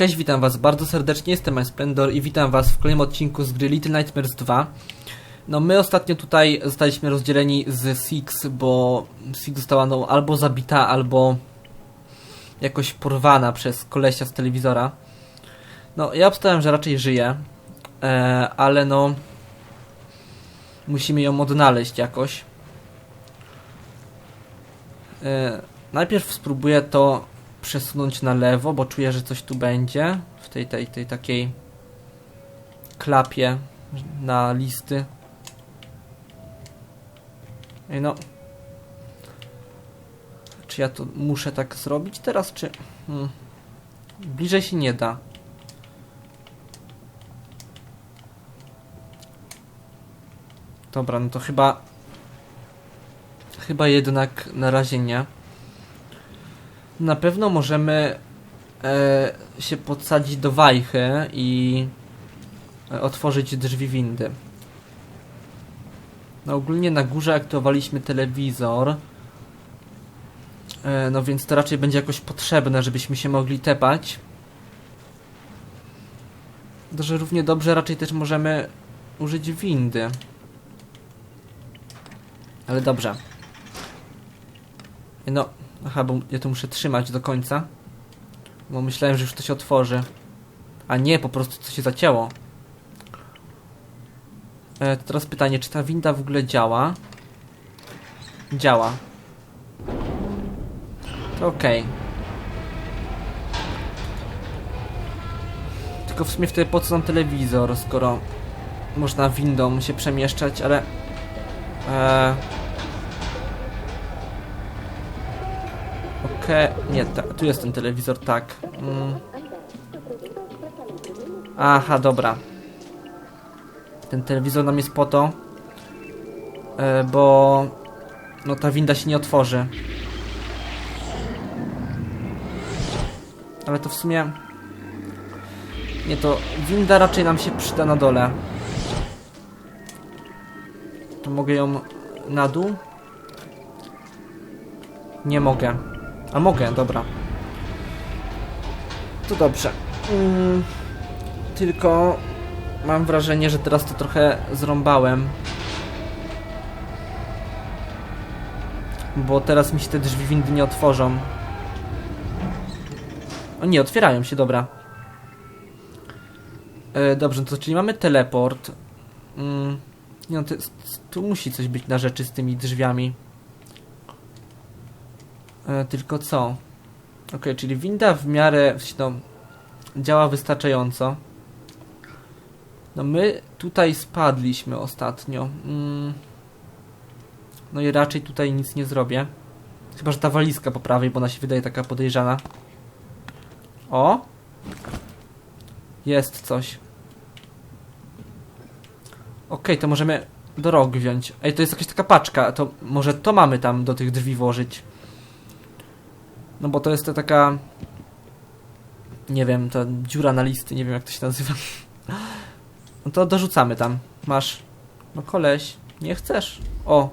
Cześć, witam was bardzo serdecznie, jestem Splendor i witam was w kolejnym odcinku z gry Little Nightmares 2. No my ostatnio tutaj zostaliśmy rozdzieleni z Six, bo Six została no, albo zabita, albo jakoś porwana przez kolesia z telewizora. No ja obstałem, że raczej żyje, e, ale no musimy ją odnaleźć jakoś. E, najpierw spróbuję to przesunąć na lewo, bo czuję, że coś tu będzie w tej, tej, tej takiej klapie na listy. Ej no. Czy ja to muszę tak zrobić teraz, czy... Hmm. Bliżej się nie da. Dobra, no to chyba... Chyba jednak na razie nie. Na pewno możemy e, się podsadzić do wajchy i e, otworzyć drzwi windy. No ogólnie na górze aktywowaliśmy telewizor. E, no więc to raczej będzie jakoś potrzebne, żebyśmy się mogli tepać. To, że równie dobrze raczej też możemy użyć windy. Ale dobrze. No, aha, bo ja to muszę trzymać do końca. Bo myślałem, że już to się otworzy. A nie, po prostu to się zacięło. E, teraz pytanie, czy ta winda w ogóle działa? Działa. To okej. Tylko w sumie wtedy po co nam telewizor, skoro można windą się przemieszczać, ale... E, Okej, nie, ta, tu jest ten telewizor, tak. Mm. Aha, dobra. Ten telewizor nam jest po to, e, bo no ta winda się nie otworzy. Ale to w sumie nie, to winda raczej nam się przyda na dole. To mogę ją na dół? Nie mogę. A mogę, dobra. To dobrze. Mm, tylko mam wrażenie, że teraz to trochę zrąbałem. Bo teraz mi się te drzwi windy nie otworzą. O nie, otwierają się, dobra. E, dobrze, to czyli mamy teleport. Mm, nie no, to tu musi coś być na rzeczy z tymi drzwiami. E, tylko co? Ok, czyli winda w miarę no, działa wystarczająco. No my tutaj spadliśmy ostatnio. Mm. No i raczej tutaj nic nie zrobię. Chyba, że ta walizka po prawej, bo ona się wydaje taka podejrzana. O! Jest coś. Ok, to możemy do rog wziąć. Ej, to jest jakaś taka paczka, to może to mamy tam do tych drzwi włożyć. No bo to jest to taka... Nie wiem, ta dziura na listy, nie wiem jak to się nazywa. No to dorzucamy tam. Masz. No koleś, nie chcesz. O.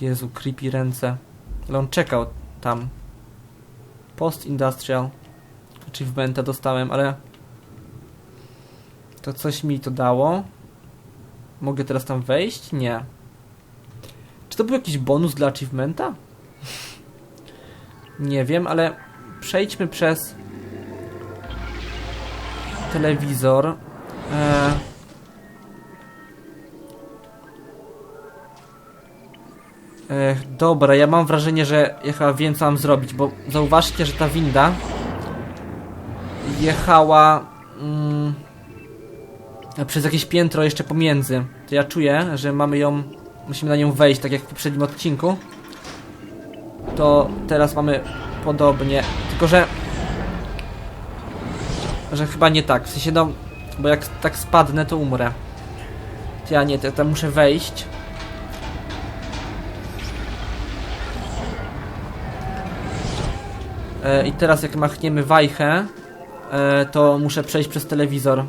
Jezu, creepy ręce. Ale on czekał tam. Post Industrial. Achievementa dostałem, ale... To coś mi to dało. Mogę teraz tam wejść? Nie. Czy to był jakiś bonus dla achievementa? Nie wiem, ale przejdźmy przez telewizor. E... Ech, dobra, ja mam wrażenie, że ja chyba wiem co mam zrobić, bo zauważcie, że ta winda jechała mm, przez jakieś piętro jeszcze pomiędzy. To ja czuję, że mamy ją, musimy na nią wejść, tak jak w poprzednim odcinku to teraz mamy podobnie, tylko że że chyba nie tak, w sensie no, bo jak tak spadnę to umrę. To ja nie, to tam muszę wejść. E, I teraz jak machniemy wajchę, e, to muszę przejść przez telewizor.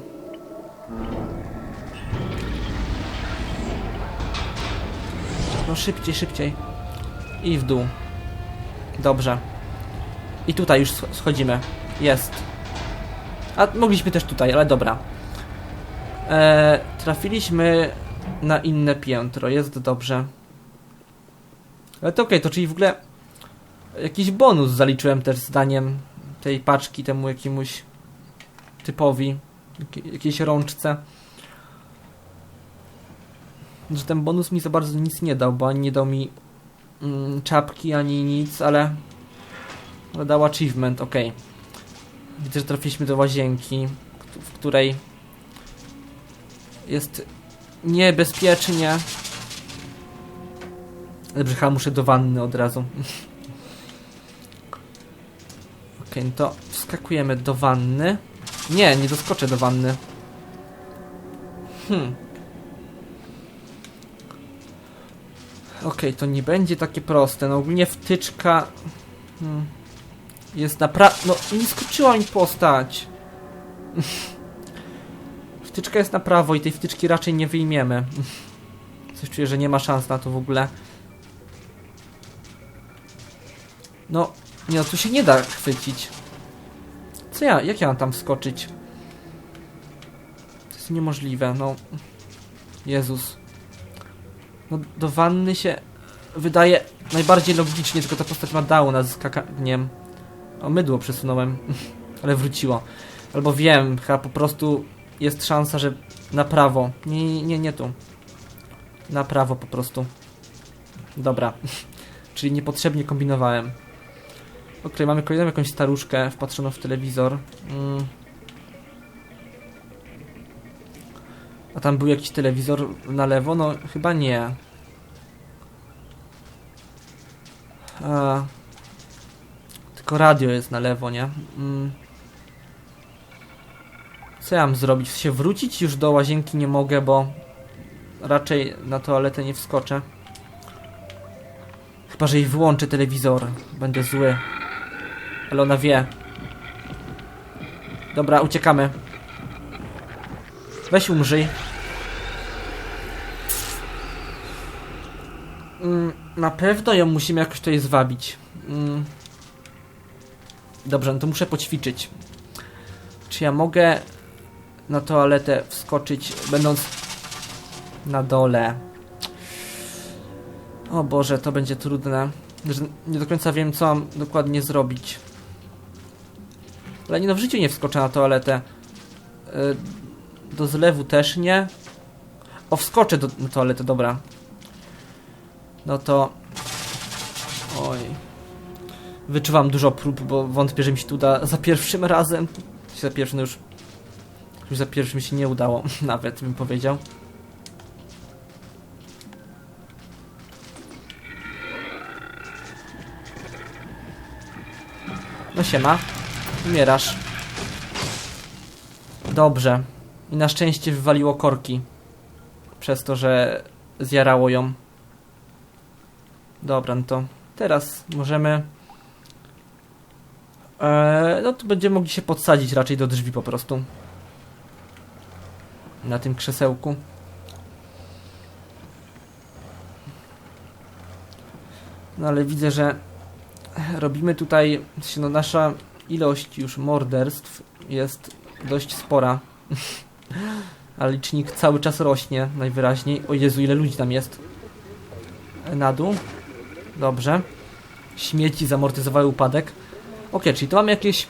No szybciej, szybciej. I w dół. Dobrze. I tutaj już sch- schodzimy. Jest. A mogliśmy też tutaj, ale dobra. E, trafiliśmy na inne piętro, jest dobrze. Ale to okej, to czyli w ogóle jakiś bonus zaliczyłem też zdaniem tej paczki temu jakiemuś typowi, jakiej- jakiejś rączce. Że ten bonus mi za bardzo nic nie dał, bo ani nie dał mi mm, czapki, ani nic, ale, ale dał achievement, okej. Widzę, że trafiliśmy do łazienki, w której jest niebezpiecznie. Dobrze, chyba muszę do wanny od razu. Okej, no to wskakujemy do wanny. Nie, nie doskoczę do wanny. Hmm. Okej, to nie będzie takie proste. No ogólnie wtyczka... Hmm. Jest naprawdę... No, nie skoczyła mi postać. Wtyczka jest na prawo i tej wtyczki raczej nie wyjmiemy. Coś czuję, że nie ma szans na to w ogóle. No, nie no, tu się nie da chwycić. Co ja, jak ja mam tam wskoczyć? To jest niemożliwe, no. Jezus. No, do wanny się wydaje najbardziej logicznie, tylko ta postać ma downa z skakaniem. O, mydło przesunąłem, ale wróciło. Albo wiem, chyba po prostu jest szansa, że na prawo. Nie, nie, nie, tu. Na prawo po prostu. Dobra. Czyli niepotrzebnie kombinowałem. Okej, mamy kolejną jakąś staruszkę wpatrzoną w telewizor. Mm. A tam był jakiś telewizor na lewo? No, chyba nie. A, tylko radio jest na lewo, nie? Mm. Co ja mam zrobić? Się wrócić? Już do łazienki nie mogę, bo raczej na toaletę nie wskoczę. Chyba, że jej wyłączę telewizor. Będę zły. Ale ona wie. Dobra, uciekamy. Weź umrzyj. Na pewno ją musimy jakoś tutaj zwabić. Mm. Dobrze, no to muszę poćwiczyć. Czy ja mogę na toaletę wskoczyć, będąc na dole? O Boże, to będzie trudne. Że nie do końca wiem, co mam dokładnie zrobić. Ale nie no, w życiu nie wskoczę na toaletę. Y, Do zlewu też nie. O, wskoczę do, na toaletę, dobra. No to... Oj. Wyczuwam dużo prób, bo wątpię, że mi się tu uda za pierwszym razem. Za pierwszym no już... Już za pierwszym się nie udało, nawet bym powiedział. No siema. Umierasz. Dobrze. I na szczęście wywaliło korki. Przez to, że zjarało ją. Dobra, no to teraz możemy... Eee, no to będziemy mogli się podsadzić raczej do drzwi po prostu. Na tym krzesełku. No ale widzę, że robimy tutaj, sensie, no nasza ilość już morderstw jest dość spora. A licznik cały czas rośnie najwyraźniej. O Jezu, ile ludzi tam jest. Na dół. Dobrze. Śmieci zamortyzowały upadek. Ok, czyli to mamy jakieś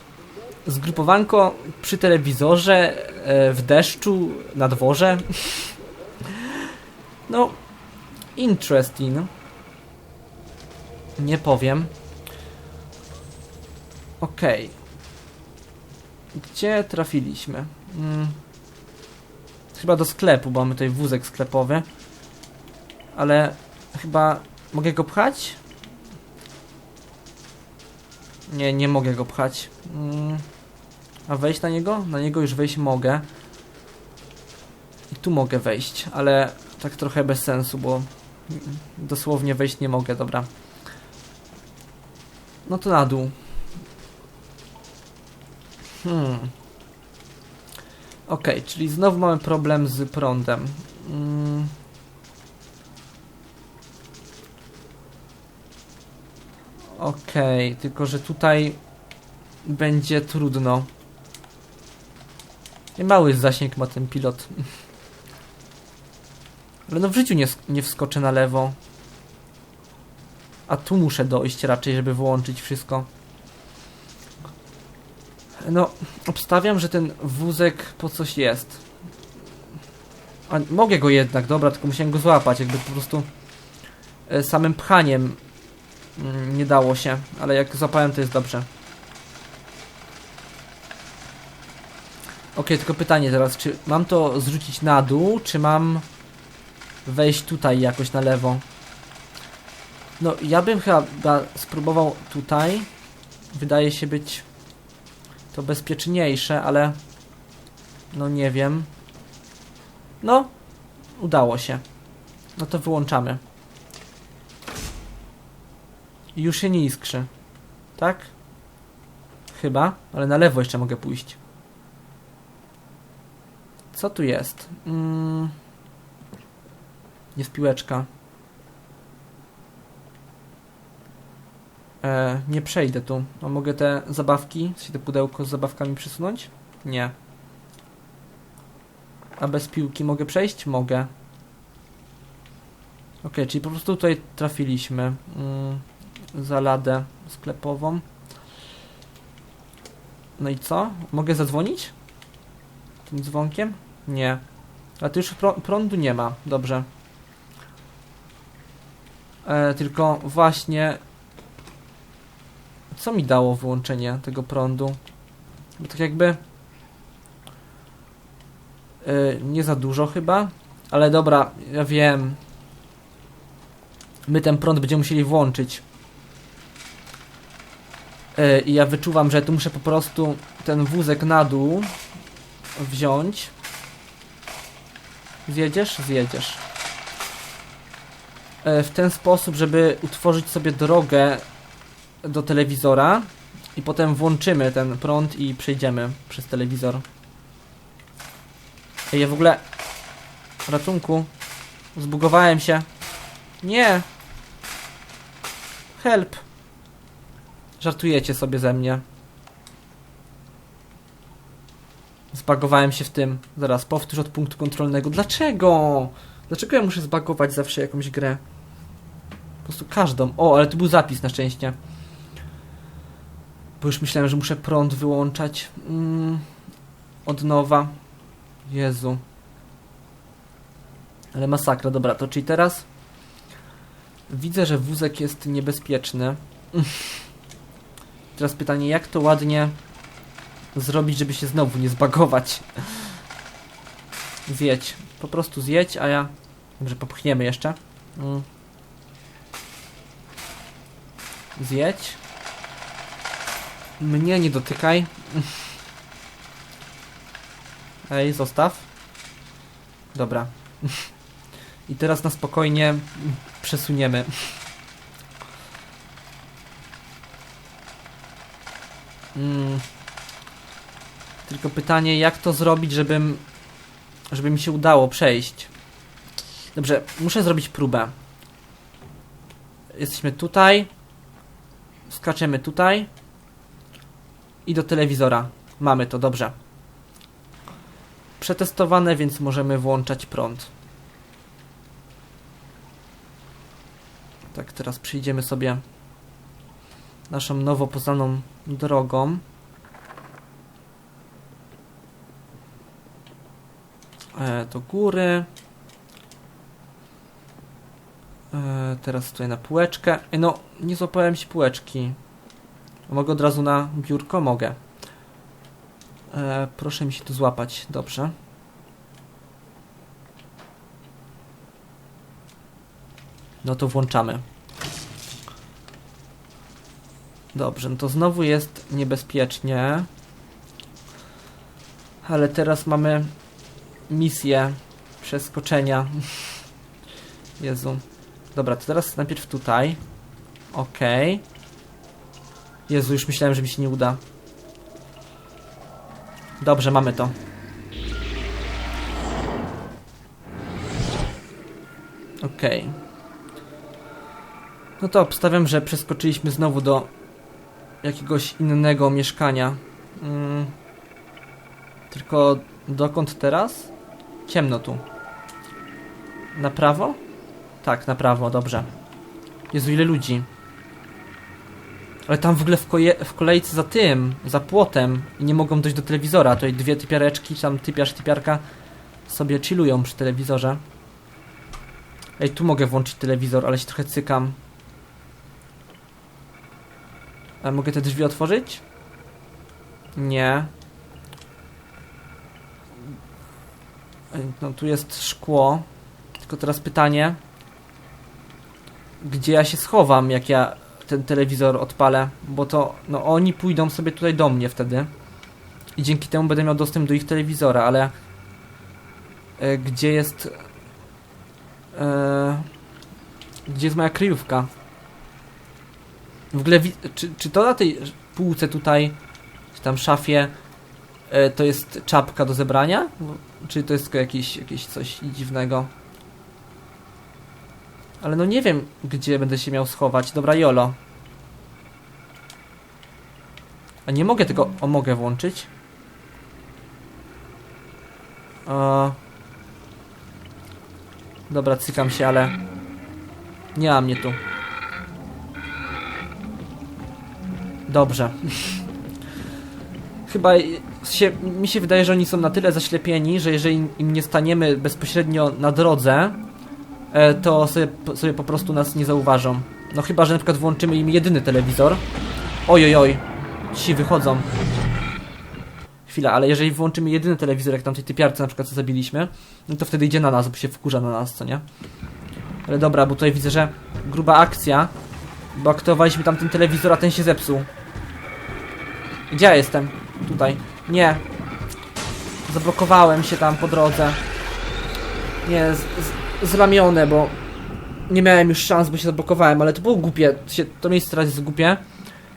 zgrupowanko przy telewizorze, e, w deszczu, na dworze. No, interesting. Nie powiem. Okej. Gdzie trafiliśmy? Mm. Chyba do sklepu, bo mamy tutaj wózek sklepowy. Ale chyba mogę go pchać? Nie, nie mogę go pchać. Mm. A wejść na niego? Na niego już wejść mogę. I tu mogę wejść, ale tak trochę bez sensu, bo dosłownie wejść nie mogę, dobra. No to na dół. Hmm. Okej, czyli znowu mamy problem z prądem. Mm. Okej, tylko że tutaj będzie trudno. I mały zasięg ma ten pilot. Ale no w życiu nie, nie wskoczę na lewo. A tu muszę dojść raczej, żeby wyłączyć wszystko. No, obstawiam, że ten wózek po coś jest. A mogę go jednak, dobra, tylko musiałem go złapać, jakby po prostu e, samym pchaniem nie dało się, ale jak złapałem to jest dobrze. Okej, tylko pytanie teraz, czy mam to zrzucić na dół, czy mam wejść tutaj jakoś na lewo? No, ja bym chyba ba- spróbował tutaj. Wydaje się być to bezpieczniejsze, ale no nie wiem. No, udało się. No to wyłączamy. I Już się nie iskrzy. Tak? Chyba, ale na lewo jeszcze mogę pójść. Co tu jest? Mm. Jest piłeczka. E, nie przejdę tu. A mogę te zabawki, sensie te pudełko z zabawkami przesunąć? Nie. A bez piłki mogę przejść? Mogę. Ok, czyli po prostu tutaj trafiliśmy. Mm, za ladę sklepową. No i co? Mogę zadzwonić? Tym dzwonkiem? Nie. A tu już prą- prądu nie ma. Dobrze. E, tylko właśnie... Co mi dało wyłączenie tego prądu? Bo tak jakby... E, nie za dużo chyba. Ale dobra, ja wiem. My ten prąd będziemy musieli włączyć. E, I ja wyczuwam, że tu muszę po prostu ten wózek na dół wziąć. Zjedziesz? Zjedziesz. E, W ten sposób, żeby utworzyć sobie drogę do telewizora i potem włączymy ten prąd i przejdziemy przez telewizor. Ej, ja w ogóle... Ratunku. Zbugowałem się. Nie. Help. Żartujecie sobie ze mnie. Zbagowałem się w tym. Zaraz, powtórz od punktu kontrolnego. Dlaczego? Dlaczego ja muszę zbagować zawsze jakąś grę? Po prostu każdą. O, ale tu był zapis na szczęście. Bo już myślałem, że muszę prąd wyłączać. Mm, od nowa. Jezu. Ale masakra, dobra, to czyli teraz widzę, że wózek jest niebezpieczny. Teraz pytanie, jak to ładnie zrobić, żeby się znowu nie zbagować. Zjedź. Po prostu zjedź, a ja... Dobrze, popchniemy jeszcze. Mm. Zjedź. Mnie nie dotykaj. Ej, zostaw. Dobra. I teraz na spokojnie przesuniemy. Mm. Tylko pytanie, jak to zrobić, żebym, żeby mi się udało przejść. Dobrze, muszę zrobić próbę. Jesteśmy tutaj. Skaczemy tutaj. I do telewizora. Mamy to, dobrze. Przetestowane, więc możemy włączać prąd. Tak, teraz przyjdziemy sobie naszą nowo poznaną drogą. E, do góry. E, teraz tutaj na półeczkę. E, no, nie złapałem się półeczki. Mogę od razu na biurko? Mogę. Proszę mi się tu złapać. Dobrze. No to włączamy. Dobrze, no to znowu jest niebezpiecznie. Ale teraz mamy misję przeskoczenia. Jezu. Dobra, to teraz najpierw tutaj. Okej. Jezu, już myślałem, że mi się nie uda. Dobrze, mamy to. Okej. No to obstawiam, że przeskoczyliśmy znowu do jakiegoś innego mieszkania. Mm. Tylko dokąd teraz? Ciemno tu. Na prawo? Tak, na prawo, dobrze. Jezu, ile ludzi. Ale tam w ogóle w, w kolejce za tym, za płotem i nie mogą dojść do telewizora. Tutaj dwie typiareczki, tam typiarz, typiarka sobie chillują przy telewizorze. Ej, tu mogę włączyć telewizor, ale się trochę cykam. A mogę te drzwi otworzyć? Nie. No tu jest szkło. Tylko teraz pytanie. Gdzie ja się schowam, jak ja ten telewizor odpalę? Bo to, no oni pójdą sobie tutaj do mnie wtedy. I dzięki temu będę miał dostęp do ich telewizora, ale... E, gdzie jest... E, gdzie jest moja kryjówka? W ogóle, czy, czy to na tej półce tutaj, czy tam szafie, e, to jest czapka do zebrania? Bo- Czy to jest tylko jakieś, jakieś coś dziwnego? Ale no nie wiem, gdzie będę się miał schować. Dobra, Jolo. A nie mogę tego... O, mogę włączyć. O. Dobra, cykam się, ale... Nie ma mnie tu. Dobrze. Chyba się, mi się wydaje, że oni są na tyle zaślepieni, że jeżeli im nie staniemy bezpośrednio na drodze, e, to sobie, sobie po prostu nas nie zauważą. No chyba, że na przykład włączymy im jedyny telewizor. Oj, oj, oj. Ci wychodzą. Chwila, ale jeżeli włączymy jedyny telewizor, jak tam tej typiarce na przykład co zabiliśmy, no to wtedy idzie na nas, bo się wkurza na nas, co nie? Ale dobra, bo tutaj widzę, że gruba akcja, bo aktywowaliśmy tam ten telewizor, a ten się zepsuł. Gdzie ja jestem? Tutaj. Nie. Zablokowałem się tam po drodze. Nie, z, z, zramione, bo nie miałem już szans, bo się zablokowałem, ale to było głupie. To, się, to miejsce teraz jest głupie,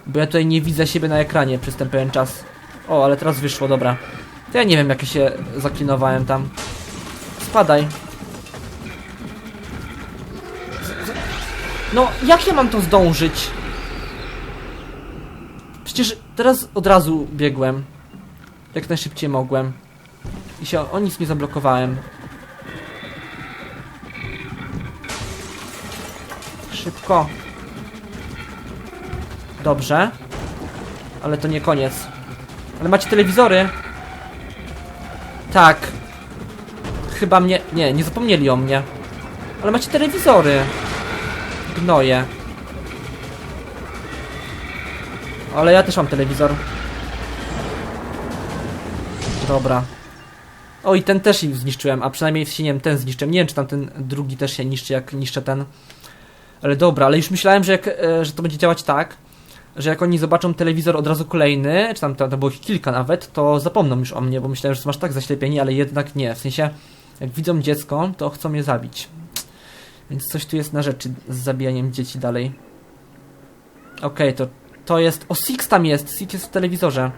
bo ja tutaj nie widzę siebie na ekranie przez ten pewien czas. O, ale teraz wyszło, dobra. To ja nie wiem, jak się zaklinowałem tam. Spadaj. No, jak ja mam to zdążyć? Przecież teraz od razu biegłem. Jak najszybciej mogłem. I się o nic nie zablokowałem. Szybko. Dobrze. Ale to nie koniec. Ale macie telewizory? Tak. Chyba mnie... Nie, nie zapomnieli o mnie. Ale macie telewizory. Gnoje. Ale ja też mam telewizor. Dobra. O i ten też im zniszczyłem, a przynajmniej się nie wiem, ten zniszczyłem. Nie wiem, czy tam ten drugi też się niszczy, jak niszczę ten. Ale dobra, ale już myślałem, że, jak, e, że to będzie działać tak, że jak oni zobaczą telewizor od razu kolejny, czy tam, tam, tam było ich kilka nawet, to zapomną już o mnie, bo myślałem, że są aż tak zaślepieni, ale jednak nie. W sensie, jak widzą dziecko, to chcą je zabić. Więc coś tu jest na rzeczy z zabijaniem dzieci dalej. Okej, to to jest... O, Six tam jest! Six jest w telewizorze.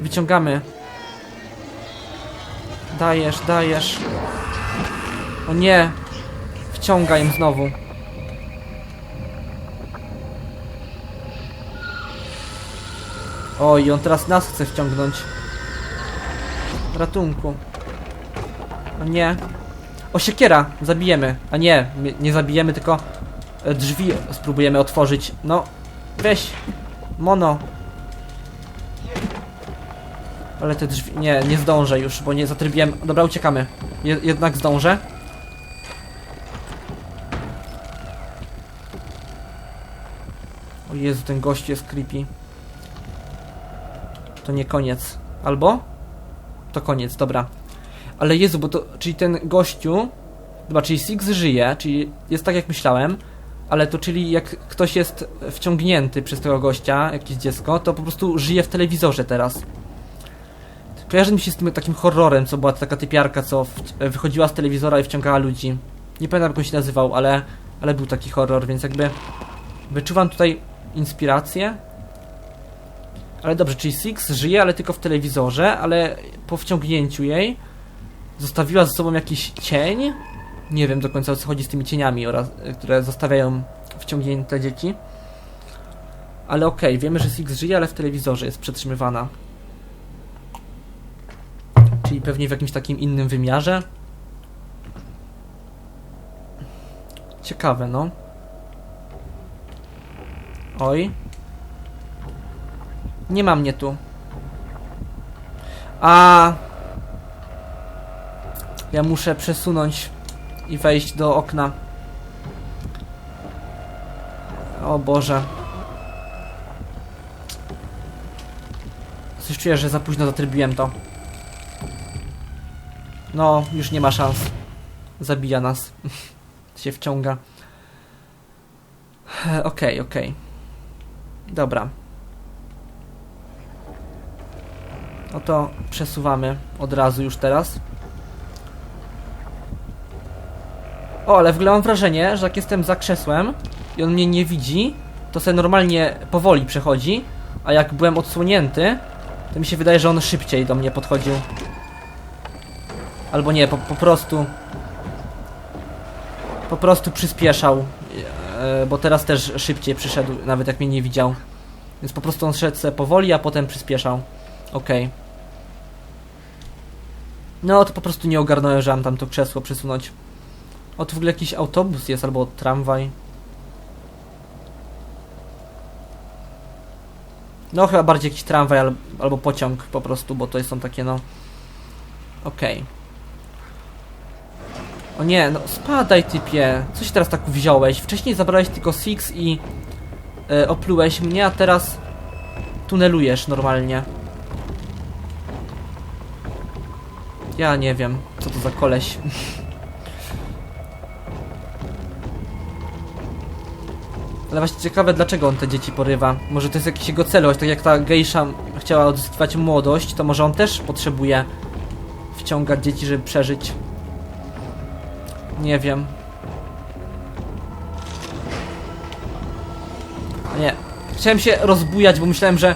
Wyciągamy. Dajesz, dajesz. O nie! Wciąga im znowu. Oj, on teraz nas chce wciągnąć. Ratunku. O nie. O, siekiera! Zabijemy. A nie, nie- zabijemy, tylko drzwi spróbujemy otworzyć. No, weź. Mono. Ale te drzwi... Nie, nie zdążę już, bo nie zatrybiłem... Dobra, uciekamy. Je jednak zdążę. O Jezu, ten gość jest creepy. To nie koniec. Albo? To koniec, dobra. Ale Jezu, bo to... Czyli ten gościu... Dobra, czyli Six żyje, czyli jest tak jak myślałem, ale to czyli jak ktoś jest wciągnięty przez tego gościa, jakieś dziecko, to po prostu żyje w telewizorze teraz. Kojarzy mi się z tym takim horrorem, co była taka typiarka, co w, wychodziła z telewizora i wciągała ludzi. Nie pamiętam jak on się nazywał, ale, ale był taki horror, więc jakby wyczuwam tutaj inspirację. Ale dobrze, czyli Six żyje, ale tylko w telewizorze, ale po wciągnięciu jej zostawiła ze sobą jakiś cień. Nie wiem do końca o co chodzi z tymi cieniami, oraz, które zostawiają wciągnięte dzieci. Ale okej, wiemy, że Six żyje, ale w telewizorze jest przetrzymywana. Czyli pewnie w jakimś takim innym wymiarze. Ciekawe, no. Oj. Nie ma mnie tu. A. Ja muszę przesunąć i wejść do okna. O Boże. Coś czuję, że za późno zatrybiłem to. No, już nie ma szans. Zabija nas. się wciąga. Okej, okej. Dobra. No to przesuwamy od razu już teraz. O, ale w ogóle mam wrażenie, że jak jestem za krzesłem i on mnie nie widzi, to sobie normalnie powoli przechodzi, a jak byłem odsłonięty, to mi się wydaje, że on szybciej do mnie podchodził. Albo nie, po, po prostu... Po prostu przyspieszał, e, bo teraz też szybciej przyszedł, nawet jak mnie nie widział. Więc po prostu on szedł sobie powoli, a potem przyspieszał. Okej. No, to po prostu nie ogarnąłem, że mam tam to krzesło przesunąć. O, tu w ogóle jakiś autobus jest, albo tramwaj. No, chyba bardziej jakiś tramwaj al albo pociąg po prostu, bo to są takie, no... Okej. O nie, no spadaj typie. Co się teraz tak wziąłeś? Wcześniej zabrałeś tylko Six i e, oplułeś mnie, a teraz tunelujesz normalnie. Ja nie wiem, co to za koleś. Ale właśnie ciekawe, dlaczego on te dzieci porywa. Może to jest jakiś jego cel, tak jak ta gejsza chciała odzyskiwać młodość, to może on też potrzebuje wciągać dzieci, żeby przeżyć. Nie wiem. Nie. Chciałem się rozbujać, bo myślałem, że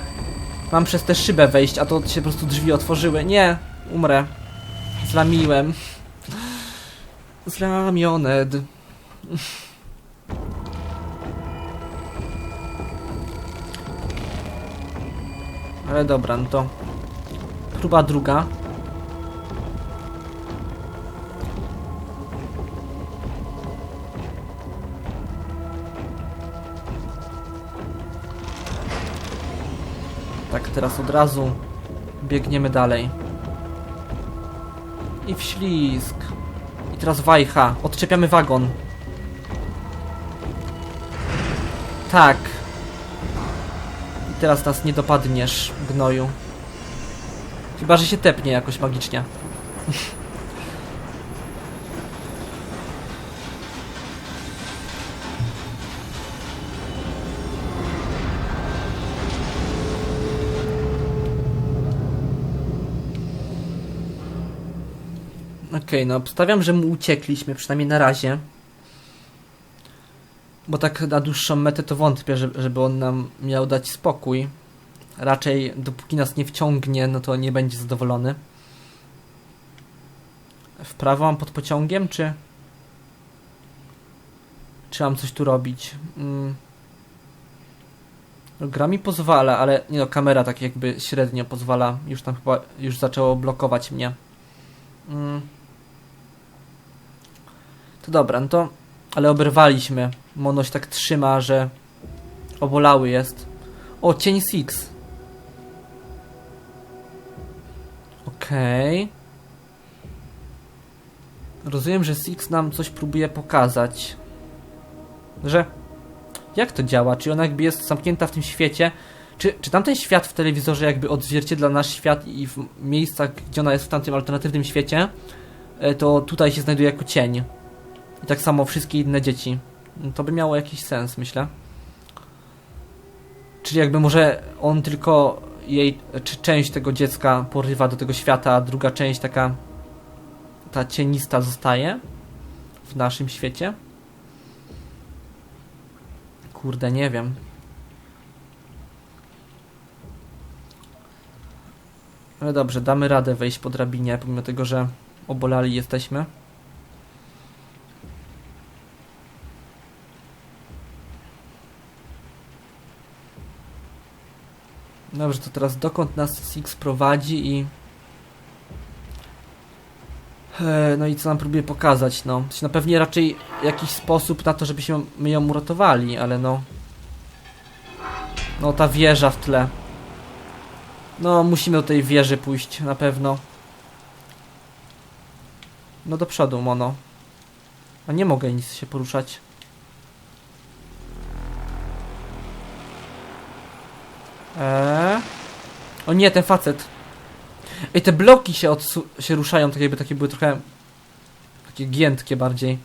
mam przez tę szybę wejść, a to się po prostu drzwi otworzyły. Nie, umrę. Zlamiłem. Zlamioned. Ale dobra, no to próba druga. Tak, teraz od razu biegniemy dalej. I w ślizg. I teraz wajcha. Odczepiamy wagon. Tak. Teraz nas nie dopadniesz, gnoju. Chyba, że się tepnie jakoś magicznie. Okej, no obstawiam, że mu uciekliśmy, przynajmniej na razie. Bo tak na dłuższą metę to wątpię, że- żeby on nam miał dać spokój. Raczej dopóki nas nie wciągnie, no to nie będzie zadowolony. W prawo mam pod pociągiem, czy... Czy mam coś tu robić? Mm. No, gra mi pozwala, ale nie no, kamera tak jakby średnio pozwala. Już tam chyba, już zaczęło blokować mnie. Mm. To dobra, no to... Ale oberwaliśmy. Monoś tak trzyma, że... Obolały jest. O, cień Six. Okej. Rozumiem, że Six nam coś próbuje pokazać. Że... Jak to działa? Czy ona jakby jest zamknięta w tym świecie? Czy, czy tamten świat w telewizorze jakby odzwierciedla nasz świat i w miejscach, gdzie ona jest w tamtym alternatywnym świecie, e, to tutaj się znajduje jako cień. I tak samo wszystkie inne dzieci. No To by miało jakiś sens, myślę. Czyli jakby może on tylko jej, czy część tego dziecka porywa do tego świata, a druga część taka ta cienista zostaje w naszym świecie? Kurde, nie wiem. Ale dobrze, damy radę wejść po drabinie, pomimo tego, że obolali jesteśmy. Dobrze, to teraz dokąd nas Six prowadzi i... E, No i co nam próbuje pokazać, no. Na pewnie raczej jakiś sposób na to, żebyśmy my ją uratowali, ale no... No ta wieża w tle. No, musimy do tej wieży pójść, na pewno. No do przodu, Mono. A nie mogę nic się poruszać. Eee. O nie, ten facet. Ej, te bloki się, odsu- się ruszają, tak jakby takie były trochę... Takie giętkie bardziej.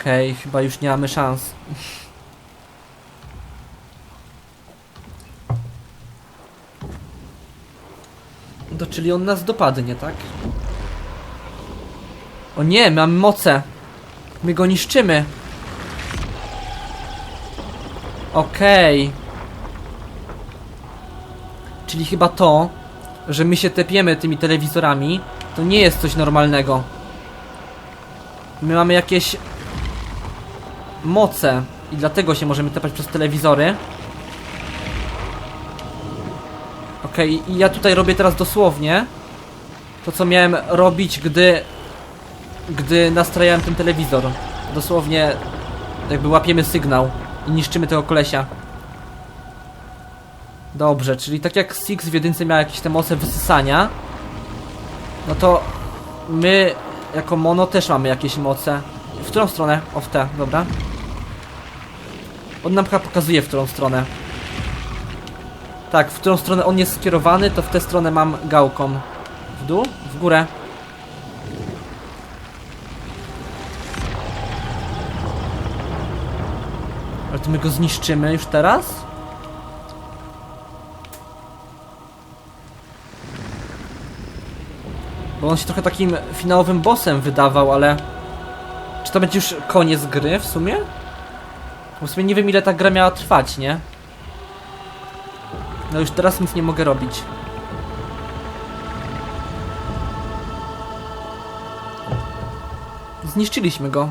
Okej, chyba już nie mamy szans. To czyli on nas dopadnie, tak? O nie, mamy moce. My go niszczymy. Okej. Czyli chyba to, że my się tepiemy tymi telewizorami, to nie jest coś normalnego. My mamy jakieś moce i dlatego się możemy tepać przez telewizory. Okej, i ja tutaj robię teraz dosłownie to, co miałem robić, gdy gdy nastrajałem ten telewizor. Dosłownie jakby łapiemy sygnał i niszczymy tego kolesia. Dobrze, czyli tak jak Six w jedynce miał jakieś te moce wysysania, no to my jako Mono też mamy jakieś moce. W którą stronę? O, w tę, dobra. On nam chyba pokazuje, w którą stronę. Tak, w którą stronę on jest skierowany, to w tę stronę mam gałką. W dół? W górę. To my go zniszczymy już teraz? Bo on się trochę takim finałowym bossem wydawał, ale... Czy to będzie już koniec gry w sumie? Bo w sumie nie wiem ile ta gra miała trwać, nie? No już teraz nic nie mogę robić. Zniszczyliśmy go.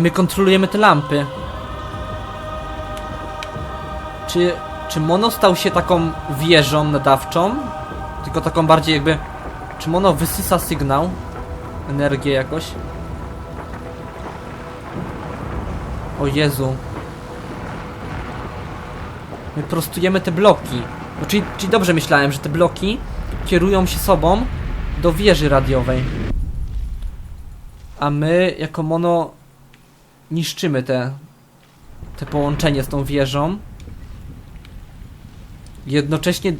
My kontrolujemy te lampy. Czy, czy Mono stał się taką wieżą nadawczą? Tylko taką bardziej jakby... Czy Mono wysysa sygnał? Energię jakoś? O Jezu. My prostujemy te bloki. No, czyli, czyli dobrze myślałem, że te bloki kierują się sobą do wieży radiowej. A my jako mono niszczymy te, te połączenie z tą wieżą. Jednocześnie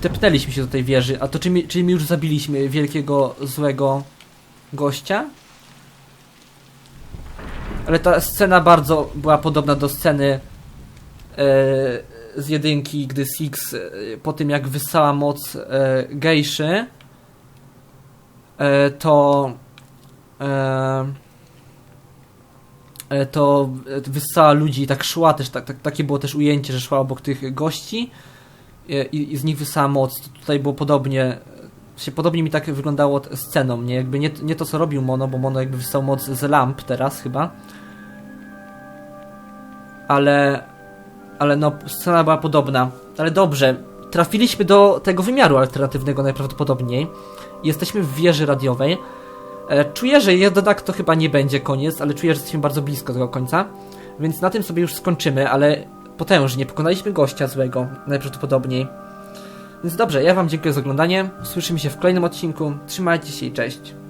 tepnęliśmy się do tej wieży. A to czy my, czyli my już zabiliśmy wielkiego, złego gościa? Ale ta scena bardzo była podobna do sceny e, z jedynki, gdy Six e, po tym jak wyssała moc e, gejszy, to e, to wyssała ludzi i tak szła też, tak, tak, takie było też ujęcie, że szła obok tych gości e, i, i z nich wyssała moc. Tutaj było podobnie, się podobnie mi tak wyglądało sceną, nie? Jakby nie, nie to co robił Mono, bo Mono jakby wyssał moc z lamp teraz chyba. Ale ale no, scena była podobna. Ale dobrze, trafiliśmy do tego wymiaru alternatywnego najprawdopodobniej. Jesteśmy w wieży radiowej. E, czuję, że jednak to chyba nie będzie koniec, ale czuję, że jesteśmy bardzo blisko tego końca. Więc na tym sobie już skończymy, ale potężnie. Pokonaliśmy gościa złego, najprawdopodobniej. Więc dobrze, ja wam dziękuję za oglądanie. Słyszymy się w kolejnym odcinku. Trzymajcie się i cześć.